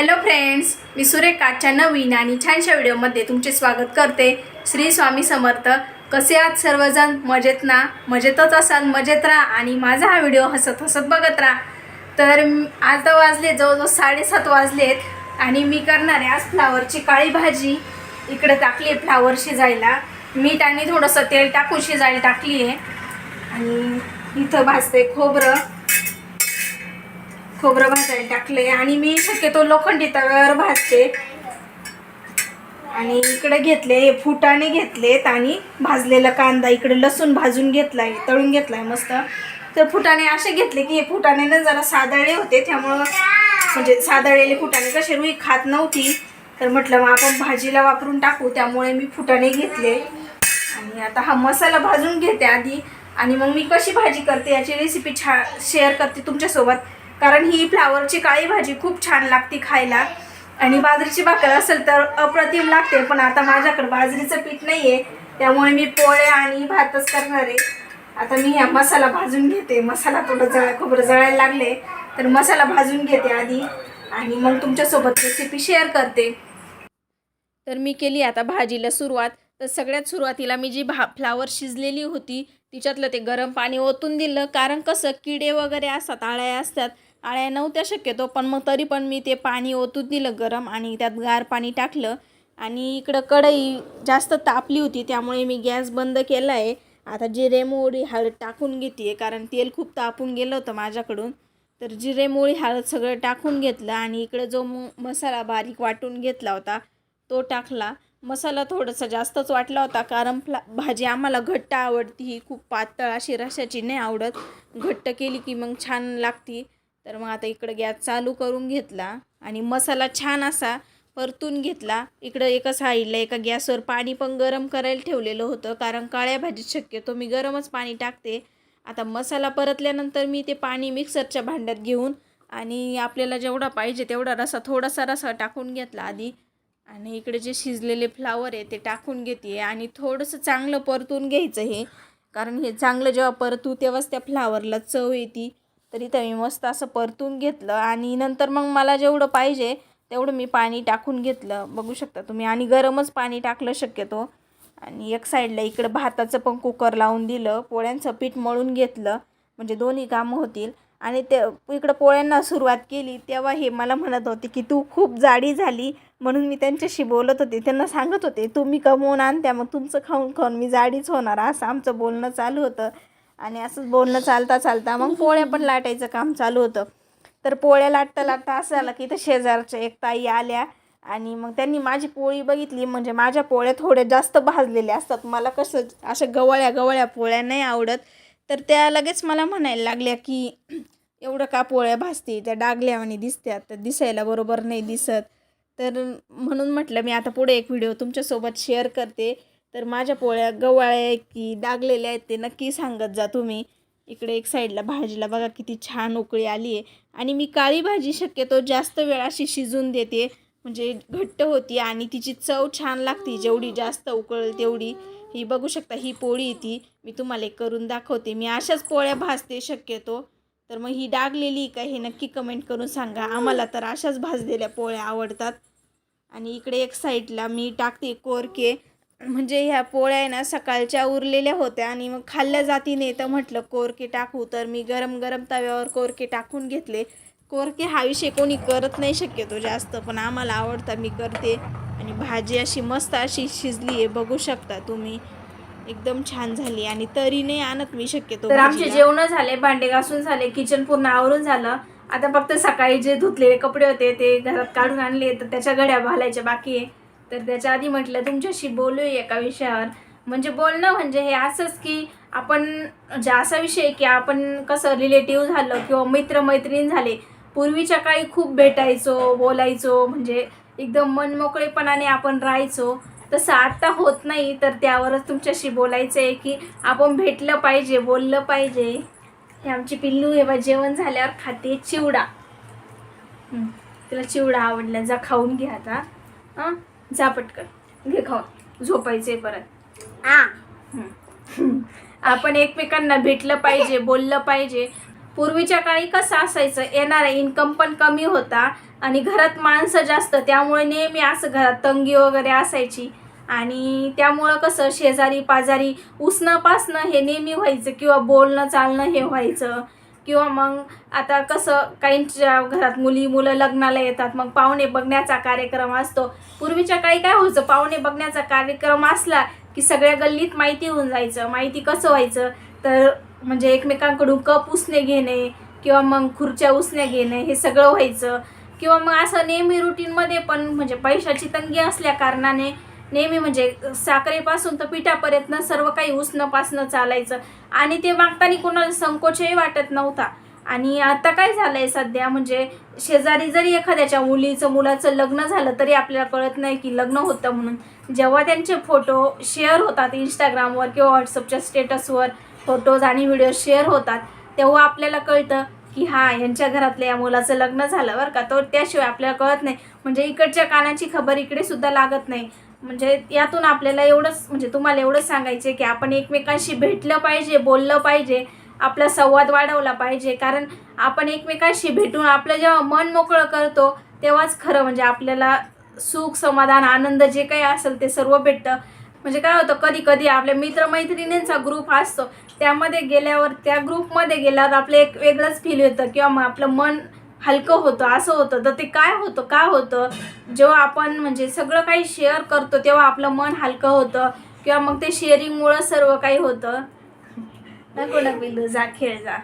Hello friends मी सुरेखाच्या नवीन आणि छानशा व्हिडिओमध्ये तुमचे स्वागत करते. श्री स्वामी समर्थ कसे आहात सर्वजण? मजेत ना? मजेतच असाल मजेत राहा आणि माझा हा व्हिडिओ हसत हसत बघत राहा. तर आता वाजले जवळजवळ साडेसात वाजलेत आणि मी करणार आहे आज फ्लावरची काळी भाजी. इकडे टाकली आहे फ्लावर शिजायला. मीठ आणि थोडंसं तेल टाकून शिजायला टाकली आहे आणि इथं भाजते खोबरं. खोबरं भाजायला टाकले आणि मी शक्यतो लोखंडी तव्यावर भाजते. आणि इकडे घेतले हे फुटाणे घेतलेत आणि भाजलेला कांदा इकडे लसूण भाजून घेतलाय तळून घेतलाय मस्त. तर फुटाणे असे घेतले की हे फुटाणे ना जरा सादळले होते त्यामुळं म्हणजे सादळलेले फुटाणे कसे रुई खात नव्हती. तर म्हटलं मग आपण भाजीला वापरून टाकू त्यामुळे मी फुटाणे घेतले. आणि आता हा मसाला भाजून घेते आधी. आणि मग मी कशी भाजी करते याची रेसिपी छा शेअर करते तुमच्यासोबत. कारण ही फ्लावरची काळी भाजी खूप छान लागते खायला. आणि बाजरीची भाकर असेल तर अप्रतिम लागते पण आता माझ्याकडे बाजरीचं पीठ नाही आहे त्यामुळे मी पोळे आणि भातच करणार आहे. आता मी हा मसाला भाजून घेते. मसाला थोडं जळा खोबरं जळायला लागले तर मसाला भाजून घेते आधी. आणि मग तुमच्यासोबत रेसिपी शेअर करते. तर मी केली आता भाजीला सुरुवात. तर सगळ्यात सुरुवातीला मी जी भा फ्लावर शिजलेली होती तिच्यातलं ते गरम पाणी ओतून दिलं. कारण कसं किडे वगैरे असतात आळ्या असतात. आळ्या नव्हत्या शक्यतो पण मग तरी पण मी ते पाणी ओतून दिलं गरम आणि त्यात गार पाणी टाकलं. आणि इकडं कढई जास्त तापली होती त्यामुळे मी गॅस बंद केला आहे आता जिरे मोहरी हळद टाकून घेते आहे कारण तेल खूप तापून गेलं होतं माझ्याकडून. तर जिरे मोहरी हळद सगळं टाकून घेतलं आणि इकडं जो म मसाला बारीक वाटून घेतला होता तो टाकला. मसाला थोडंसं जास्तच वाटला होता कारण फ्ला भाजी आम्हाला घट्ट आवडती ही खूप पातळ अशी रशाची नाही आवडत. घट्ट केली की मग छान लागती. तर मग आता इकडं गॅस चालू करून घेतला आणि मसाला छान असा परतून घेतला. इकडं एका साईडला एका गॅसवर पाणी पण गरम करायला ठेवलेलं होतं कारण काळ्या भाजीत शक्यतो मी गरमच पाणी टाकते. आता मसाला परतल्यानंतर मी ते पाणी मिक्सरच्या भांड्यात घेऊन आणि आपल्याला जेवढा पाहिजे तेवढा रसा थोडासा रसा टाकून घेतला आधी. आणि इकडे जे शिजलेले फ्लावर आहे ते टाकून घेते आणि थोडंसं चांगलं परतून घ्यायचं हे. कारण हे चांगलं जेव्हा परतू तेव्हाच त्या फ्लावरला चव येते. तर इथं मी मस्त असं परतून घेतलं आणि नंतर मग मला जेवढं पाहिजे तेवढं मी पाणी टाकून घेतलं. बघू शकता तुम्ही आणि गरमच पाणी टाकलं शक्यतो. आणि एक साईडला इकडं भाताचं पण कुकर लावून दिलं पोळ्यांचं पीठ मळून घेतलं. म्हणजे दोन्ही कामं होतील. आणि ते इकडं पोळ्यांना सुरुवात केली तेव्हा हे मला म्हणत होते की तू खूप जाडी झाली म्हणून मी त्यांच्याशी बोलत होते. त्यांना सांगत होते तुम्ही कमवून आणत्या मग तुमचं खाऊन खाऊन मी जाडीच होणार. असं आमचं बोलणं चालू होतं. आणि असंच बोलणं चालता चालता मग पोळ्या पण लाटायचं काम चालू होतं. तर पोळ्या लाटता लाटता असं झालं की इथं शेजारच्या एक ताई आल्या आणि मग त्यांनी माझी पोळी बघितली. म्हणजे माझ्या पोळ्या थोड्या जास्त भाजलेल्या असतात. मला कसं अशा गवळ्या गवळ्या पोळ्या नाही आवडत. तर त्या लगेच मला म्हणायला लागल्या की एवढं का पोळ्या भाजते? त्या डागल्यावानी दिसत्या तर दिसायला बरोबर नाही दिसत. तर म्हणून म्हटलं मी आता पुढे एक व्हिडिओ तुमच्यासोबत शेअर करते. तर माझ्या पोळ्या गवाळ्या की डागलेल्या आहेत ते नक्की सांगत जा तुम्ही. इकडे एक साईडला भाजीला बघा किती छान उकळी आली आहे. आणि मी काळी भाजी शक्यतो जास्त वेळ अशी शिजून देते. म्हणजे घट्ट होती आणि तिची चव छान लागते. जेवढी जास्त उकळेल तेवढी. ही बघू शकता ही पोळी ती. मी तुम्हाला एक करून दाखवते. मी अशाच पोळ्या भाजते शक्यतो. तर मग ही डागलेली का हे नक्की कमेंट करून सांगा. आम्हाला तर अशाच भाजलेल्या पोळ्या आवडतात. आणि इकडे एक साईडला मी टाकते कोरके. म्हणजे ह्या पोळ्या आहे ना सकाळच्या उरलेल्या होत्या आणि मग खाल्ल्या जाती नाही तर म्हटलं कोरके टाकू. तर मी गरम गरम तव्यावर कोरके टाकून घेतले. कोरके हा विषय कोणी करत नाही शक्यतो जास्त पण आम्हाला आवडतं. मी करते. आणि भाजी अशी मस्त अशी शिजली आहे बघू शकता तुम्ही. एकदम छान झाली आणि तरी नाही आणत मी शक्यतो तर आमचे. जेवण झाले भांडे घासून झाले किचन पूर्ण आवरून झालं. आता फक्त सकाळी जे धुतलेले कपडे होते ते घरात काढून आणले तर त्याच्या घड्या घालायच्या बाकी आहे. तर त्याच्या आधी म्हटलं तुमच्याशी बोलूया एका विषयावर. म्हणजे बोलणं म्हणजे हे असंच की आपण म्हणजे असा विषय आहे की आपण कसं रिलेटिव्ह झालं किंवा मित्रमैत्रीण झाले पूर्वीच्या काळी खूप भेटायचो बोलायचो म्हणजे एकदम मनमोकळेपणाने आपण राहायचो. तसं आत्ता होत नाही तर त्यावरच तुमच्याशी बोलायचं आहे की आपण भेटलं पाहिजे बोललं पाहिजे. हे आमची पिल्लू हे बा जेवण झाल्यावर खाते चिवडा. तिला चिवडा आवडला जा खाऊन घे आता. हां जा पटकन. घे खाऊन. झोपायचे परत. आ. आपण एकमेकांना भेटलं पाहिजे बोललं पाहिजे. पूर्वीच्या काळी कसं असायचं येणारा इन्कम पण कमी होता आणि घरात माणसं जास्त त्यामुळे नेहमी असं घरात तंगी वगैरे असायची. आणि त्यामुळं कसं शेजारी पाजारी उसणंपासणं हे नेहमी व्हायचं किंवा बोलणं चालणं हे व्हायचं. किंवा मग आता कसं काहींच्या घरात मुली मुलं लग्नाला येतात मग पाहुणे बघण्याचा कार्यक्रम असतो. पूर्वीच्या काळी काय व्हायचं? पाहुणे बघण्याचा कार्यक्रम असला की सगळ्या गल्लीत माहिती होऊन जायचं. माहिती कसं व्हायचं? तर म्हणजे एकमेकांकडून कप उसने घेणे किंवा मग खुर्च्या उसने घेणे हे सगळं व्हायचं. किंवा मग असं नेहमी रुटीनमध्ये पण म्हणजे पैशाची तंगी असल्या कारणाने नेहमी म्हणजे साखरेपासून तर पिठापर्यंत सर्व काही उसणं पासणं चालायचं. आणि ते मागताना कोणाला संकोचही वाटत नव्हता. आणि आता काय झालंय सध्या म्हणजे शेजारी जरी एखाद्याच्या मुलीचं मुलाचं लग्न झालं तरी आपल्याला कळत नाही की लग्न होतं म्हणून. जेव्हा त्यांचे फोटो शेअर होतात इंस्टाग्रामवर किंवा व्हॉट्सअपच्या स्टेटसवर फोटोज आणि व्हिडिओ शेअर होतात तेव्हा आपल्याला कळतं की हा यांच्या घरातल्या या मुलाचं लग्न झालं बरं का. तो त्याशिवाय आपल्याला कळत नाही. म्हणजे इकडच्या कानाची खबर इकडे सुद्धा लागत नाही. म्हणजे यातून आपल्याला एवढंच म्हणजे तुम्हाला एवढंच सांगायचं की आपण एकमेकांशी भेटलं पाहिजे बोललं पाहिजे आपला संवाद वाढवला पाहिजे. कारण आपण एकमेकांशी भेटून आपलं जेव्हा मन मोकळं करतो तेव्हाच खरं म्हणजे आपल्याला सुख समाधान आनंद जे काही असेल ते सर्व भेटतं. म्हणजे काय होतं कधी कधी आपल्या मित्रमैत्रिणींचा ग्रुप असतो त्यामध्ये गेल्यावर त्या ग्रुपमध्ये गेल्यावर आपलं एक वेगळंच फील येतं किंवा मग आपलं मन हलकं होतं असं होतं. तर ते काय होतं का होतं? जेव्हा आपण म्हणजे सगळं काही शेअर करतो तेव्हा आपलं मन हलकं होतं. किंवा मग ते शेअरिंगमुळं सर्व काही होतं. नको नको जा खेळ जा.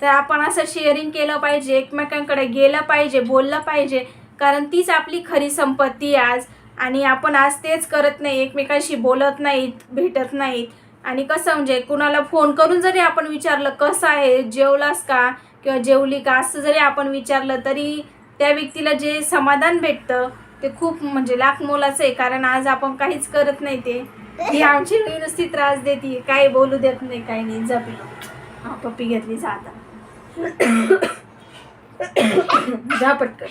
तर आपण असं शेअरिंग केलं पाहिजे एकमेकांकडे गेलं पाहिजे बोललं पाहिजे. कारण तीच आपली खरी संपत्ती आहे आज. आणि आपण आज तेच करत नाही एकमेकांशी बोलत नाहीत भेटत नाहीत. आणि कसं म्हणजे कुणाला फोन करून जरी आपण विचारलं कसं आहे? जेवलास का? किंवा जेवली का असं जरी आपण विचारलं तरी त्या व्यक्तीला जे समाधान भेटतं ते खूप म्हणजे लाख मोलाचं आहे. कारण आज आपण काहीच करत नाही ते. ही आमची नुसती त्रास देते. काय बोलू देत नाही काही नाही. जपी. हा पप्पी घेतली जाता जा पटकन.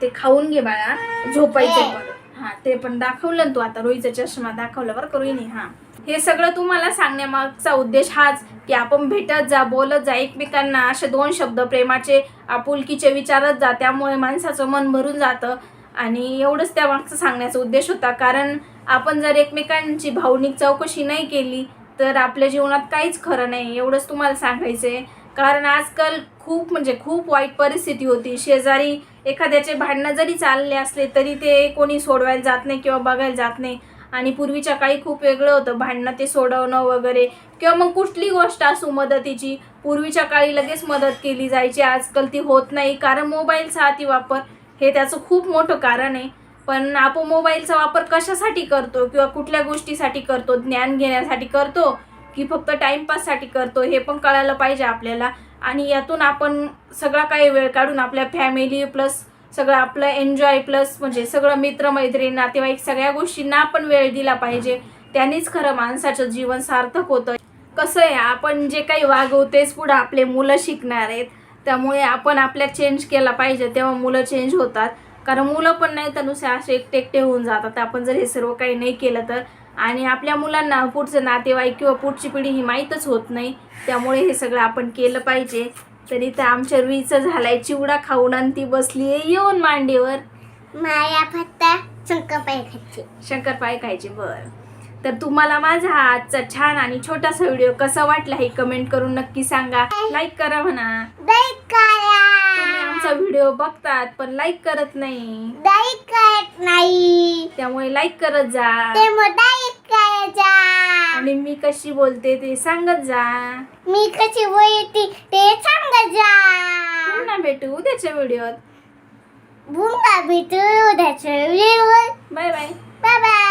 ते खाऊन घे बाळा. झोपायचं हा ते पण दाखवलं तू आता. रोईचा चष्मा दाखवला बरं का रोहिणी हा. हे सगळं तुम्हाला सांगण्यामागचा उद्देश हाच की आपण भेटत जा बोलत जा. एकमेकांना असे दोन शब्द प्रेमाचे आपुलकीचे विचारत जा. त्यामुळे माणसाचं मन भरून जातं. आणि एवढंच त्यामागचं सांगण्याचा उद्देश होता. कारण आपण जर एकमेकांची भावनिक चौकशी नाही केली तर आपल्या जीवनात काहीच खरं नाही. एवढंच तुम्हाला सांगायचं आहे कारण आजकाल खूप म्हणजे खूप वाईट परिस्थिती होती. शेजारी एखाद्याचे भांडणं जरी चालले असले तरी ते कोणी सोडवायला जात नाही किंवा बघायला जात नाही. आणि पूर्वीच्या काळी खूप वेगळं होतं. भांडणं ते सोडवणं वगैरे. किंवा मग कुठली गोष्ट असू मदतीची. पूर्वीच्या काळी लगेच मदत केली जायची. आजकाल ती होत नाही. कारण मोबाईलचा अतिवापर हे त्याचं खूप मोठं कारण आहे. पण आपण मोबाईलचा वापर कशासाठी करतो? किंवा कुठल्या गोष्टीसाठी करतो? ज्ञान घेण्यासाठी करतो? की फक्त टाईमपाससाठी करतो? हे पण कळायला पाहिजे आपल्याला. आणि यातून आपण सगळा काही वेळ काढून आपल्या फॅमिली प्लस सगळं आपलं एन्जॉय प्लस म्हणजे सगळं मित्रमैत्रीण नातेवाईक सगळ्या गोष्टींना आपण वेळ दिला पाहिजे. त्यांनीच खरं माणसाचं जीवन सार्थक होतं. कसं आहे आपण जे काही वागवू तेच पुढं आपले मुलं शिकणार आहेत. त्यामुळे आपण आपल्या चेंज केला पाहिजे तेव्हा मुलं चेंज होतात. कारण मुलं पण नाही तर नुसते असे एकटे एकटे होऊन जातात. आपण जर हे सर्व काही नाही केलं तर. आणि आपल्या मुलांना पुढचं नातेवाईक किंवा पुढची पिढी ही माहीतच होत नाही. त्यामुळे हे सगळं आपण केलं पाहिजे. तरी तर आमच्या रुईचं झालाय चिवडा खाऊन आणि ती बसली आहे येऊन मांडीवर. माया फक्त शंकरपाई खायची. शंकरपाय खायचे बरं. तर तुम्हाला माझा हा आजचा छान आणि छोटासा व्हिडिओ कसा वाटला हे कमेंट करून नक्की सांगा. लाईक करा म्हणा. दही तुम्ही करा आमचा व्हिडिओ बघतात पण लाईक करत नाही. दही करत नाही. त्यामुळे लाईक करत जा. ते करायचा आणि मी कशी बोलते ते सांगत जा. मी कशी बोलते ते सांगत जा. पुन्हा भेटू उद्याच्या व्हिडिओत. भुंगा भेटू उद्याच्या वेळेवर बाय बाय. Bye bye.